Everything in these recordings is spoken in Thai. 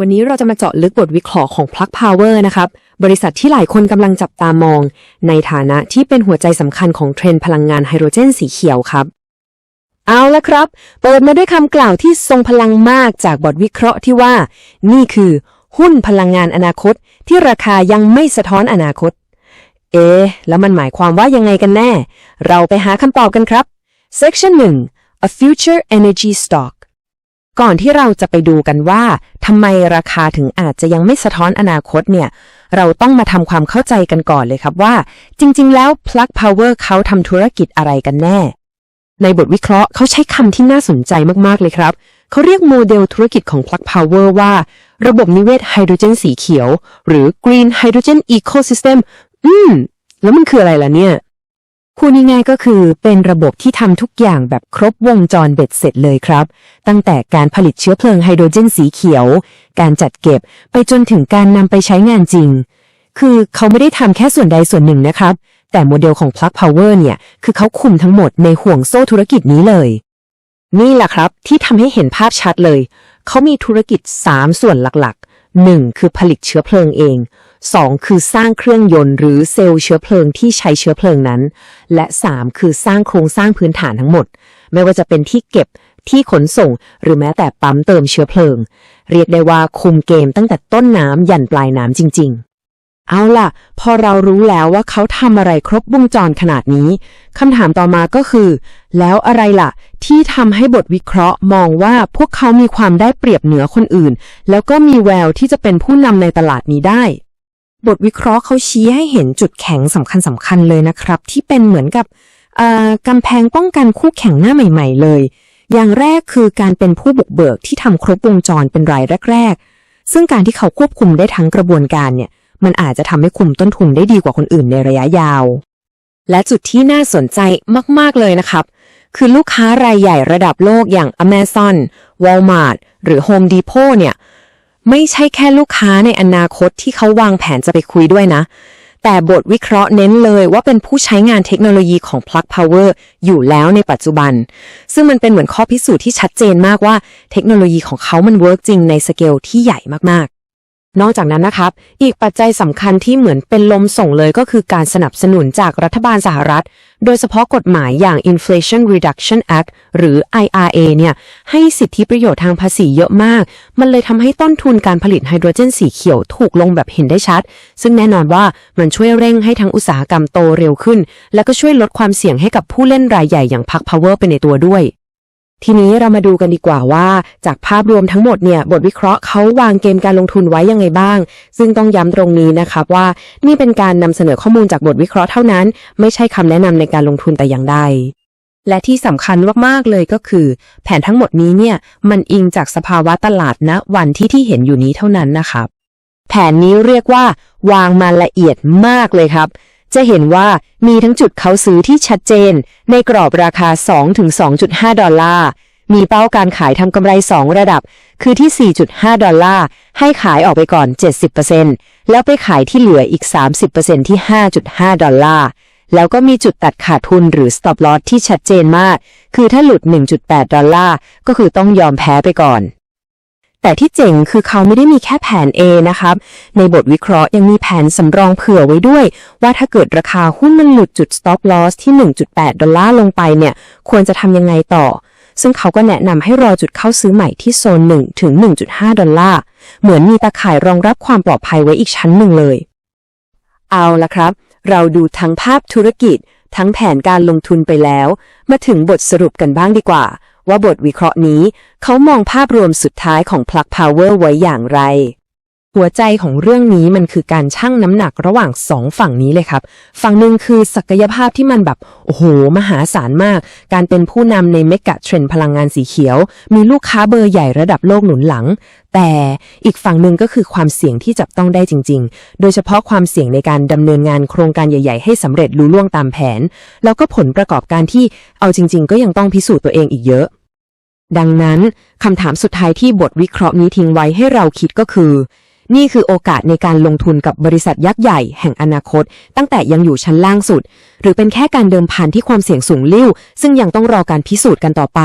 วันนี้เราจะมาเจาะลึกบทวิเคราะห์ของ Plug Power นะครับ บริษัทที่หลายคนกำลังจับตามอง ในฐานะที่เป็นหัวใจสำคัญของเทรนด์พลังงานไฮโดรเจนสีเขียวครับ เอาละครับ เปิดมาด้วยคำกล่าวที่ทรงพลังมากจากบทวิเคราะห์ที่ว่า นี่คือ หุ้นพลังงานอนาคต ที่ราคายังไม่สะท้อนอนาคต เอ๊ะแล้วมันหมายความว่ายังไงกันแน่ เราไปหาคำตอบกันครับ Section 1 A Future Energy Stock ก่อนที่เราจะไปดูกันว่าทำไมราคาถึงอาจจะยังไม่สะท้อนอนาคตเนี่ย เราต้องมาทำความเข้าใจกันก่อนเลยครับว่า จริง ๆ แล้ว Plug Power เขาทำธุรกิจอะไรกันแน่ ในบทวิเคราะห์เขาใช้คำที่น่าสนใจมาก ๆ เลยครับเขาเรียกโมเดลธุรกิจของ Plug Power ว่า ระบบนิเวศไฮโดรเจนสีเขียว หรือ Green Hydrogen Ecosystem อืม แล้วมันคืออะไรล่ะเนี่ย พูดง่ายๆก็คือเป็นระบบที่ทำทุกอย่างแบบครบวงจรเบ็ดเสร็จเลยครับ ตั้งแต่การผลิตเชื้อเพลิงไฮโดรเจนสีเขียว การจัดเก็บไปจนถึงการนำไปใช้งานจริง คือเขาไม่ได้ทำแค่ส่วนใดส่วนหนึ่งนะครับ แต่โมเดลของ Plug Power เนี่ย คือเขาคุมทั้งหมดในห่วงโซ่ธุรกิจนี้เลย นี่แหละครับที่ทำให้เห็นภาพชัดเลย เขามีธุรกิจ 3 ส่วนหลักๆ 1. คือผลิตเชื้อเพลิงเอง 2. คือสร้างเครื่องยนต์หรือเซลล์เชื้อเพลิงที่ใช้เชื้อเพลิงนั้น และ 3. คือสร้างโครงสร้างพื้นฐานทั้งหมด ไม่ว่าจะเป็นที่เก็บที่ขนส่ง หรือแม้แต่ปั๊มเติมเชื้อเพลิง เรียกได้ว่าคุมเกมตั้งแต่ต้นน้ำยันปลายน้ำจริง ๆเอาล่ะ พอเรารู้แล้วว่าเขาทำอะไรครบวงจรขนาดนี้คำถามต่อมาก็คือ แล้วอะไรล่ะ ที่ทำให้บทวิเคราะห์มองว่าพวกเขามีความได้เปรียบเหนือคนอื่น แล้วก็มีแววที่จะเป็นผู้นำในตลาดนี้ได้ บทวิเคราะห์เขาชี้ให้เห็นจุดแข็งสำคัญสำคัญเลยนะครับ ที่เป็นเหมือนกับกำแพงป้องกันคู่แข่งหน้าใหม่ ๆ เลย อย่างแรกคือการเป็นผู้บุกเบิกที่ทำครบวงจรเป็นรายแรก ๆ ซึ่งการที่เขาควบคุมได้ทั้งกระบวนการเนี่ย มันอาจจะทำให้คุมต้นทุนได้ดีกว่าคนอื่นในระยะยาว และจุดที่น่าสนใจมาก ๆ เลยนะครับ คือลูกค้ารายใหญ่ระดับโลกอย่าง Amazon Walmart หรือ Home Depot เนี่ย ไม่ใช่แค่ลูกค้าในอนาคตที่เขาวางแผนจะไปคุยด้วยนะ แต่บทวิเคราะห์เน้นเลยว่าเป็นผู้ใช้งานเทคโนโลยีของ Plug Power อยู่แล้วในปัจจุบัน ซึ่งมันเป็นเหมือนข้อพิสูจน์ที่ชัดเจนมากว่าเทคโนโลยีของเขามันเวิร์กจริงในสเกลที่ใหญ่มาก นอกจากนั้นนะครับ อีกปัจจัยสำคัญที่เหมือนเป็นลมส่งเลยก็คือการสนับสนุนจากรัฐบาลสหรัฐ โดยเฉพาะกฎหมายอย่าง Inflation Reduction Act หรือ IRA เนี่ยให้สิทธิประโยชน์ทางภาษีเยอะมาก มันเลยทำให้ต้นทุนการผลิตไฮโดรเจนสีเขียวถูกลงแบบเห็นได้ชัด ซึ่งแน่นอนว่ามันช่วยเร่งให้ทั้งอุตสาหกรรมโตเร็วขึ้น และก็ช่วยลดความเสี่ยงให้กับผู้เล่นรายใหญ่อย่างพัก Power ไปในตัวด้วย ทีนี้เรามาดูกันดีกว่าว่า จากภาพรวมทั้งหมดเนี่ยบทวิเคราะห์เขาวางเกมการลงทุนไว้ยังไงบ้าง ซึ่งต้องย้ำตรงนี้นะครับว่านี่เป็นการนำเสนอข้อมูลจากบทวิเคราะห์เท่านั้น ไม่ใช่คำแนะนำในการลงทุนแต่อย่างใดและที่สำคัญมาก ๆ เลยก็คือ แผนทั้งหมดนี้เนี่ย มันอิงจากสภาวะตลาดณวันที่ที่เห็นอยู่นี้เท่านั้นนะครับ แผนนี้เรียกว่าวางมาละเอียดมากเลยครับ จะเห็นว่ามีทั้งจุดเขาซื้อที่ชัดเจน ในกรอบราคา 2-2.5 ดอลลาร์ มีเป้าการขายทำกำไร 2 ระดับ คือที่ 4.5 ดอลลาร์ ให้ขายออกไปก่อน 70%แล้วไปขายที่เหลืออีก 30%ที่ 5.5 ดอลลาร์ แล้วก็มีจุดตัดขาดทุนหรือ stop loss ที่ชัดเจนมาก คือถ้าหลุด 1.8 ดอลลาร์ ก็คือต้องยอมแพ้ไปก่อน แต่ที่เจ๋งคือเขาไม่ได้มีแค่แผน A นะครับ ในบทวิเคราะห์ยังมีแผนสำรองเผื่อไว้ด้วย ว่าถ้าเกิดราคาหุ้นมันหลุดจุด stop loss ที่ 1.8 ดอลลาร์ลงไปเนี่ย ควรจะทำยังไงต่อ ซึ่งเขาก็แนะนำให้รอจุดเข้าซื้อใหม่ที่โซน 1 ถึง 1.5 ดอลลาร์ เหมือนมีตาข่ายรองรับความปลอดภัยไว้อีกชั้นหนึ่งเลย เอาละครับ เราดูทั้งภาพธุรกิจ ทั้งแผนการลงทุนไปแล้ว มาถึงบทสรุปกันบ้างดีกว่า ว่าบทวิเคราะห์นี้ เขามองภาพรวมสุดท้ายของ Plug Power ไว้อย่างไร หัวใจของเรื่องนี้มันคือการชั่งน้ำหนักระหว่างสองฝั่งนี้เลยครับ ฝั่งหนึ่งคือศักยภาพที่มันแบบ โอ้โห มหาศาลมาก การเป็นผู้นำในเมกะเทรนพลังงานสีเขียว มีลูกค้าเบอร์ใหญ่ระดับโลกหนุนหลัง แต่อีกฝั่งหนึ่งก็คือความเสี่ยงที่จับต้องได้จริง ๆ โดยเฉพาะความเสี่ยงในการดำเนินงานโครงการใหญ่ ๆ ให้สำเร็จลุล่วงตามแผน แล้วก็ผลประกอบการที่เอาจริง ๆ ก็ยังต้องพิสูจน์ตัวเองอีกเยอะดังนั้นคำถามสุดท้ายที่บทวิเคราะห์นี้ทิ้งไว้ให้เราคิดก็คือ นี่คือโอกาสในการลงทุนกับบริษัทยักษ์ใหญ่แห่งอนาคต ตั้งแต่ยังอยู่ชั้นล่างสุด หรือเป็นแค่การเดิมพันที่ความเสี่ยงสูงลิ่ว ซึ่งยังต้องรอการพิสูจน์กันต่อไป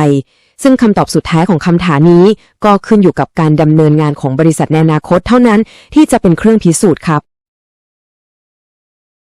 ซึ่งคำตอบสุดท้ายของคำถามนี้ ก็ขึ้นอยู่กับการดำเนินงานของบริษัทในอนาคตเท่านั้นที่จะเป็นเครื่องพิสูจน์ครับ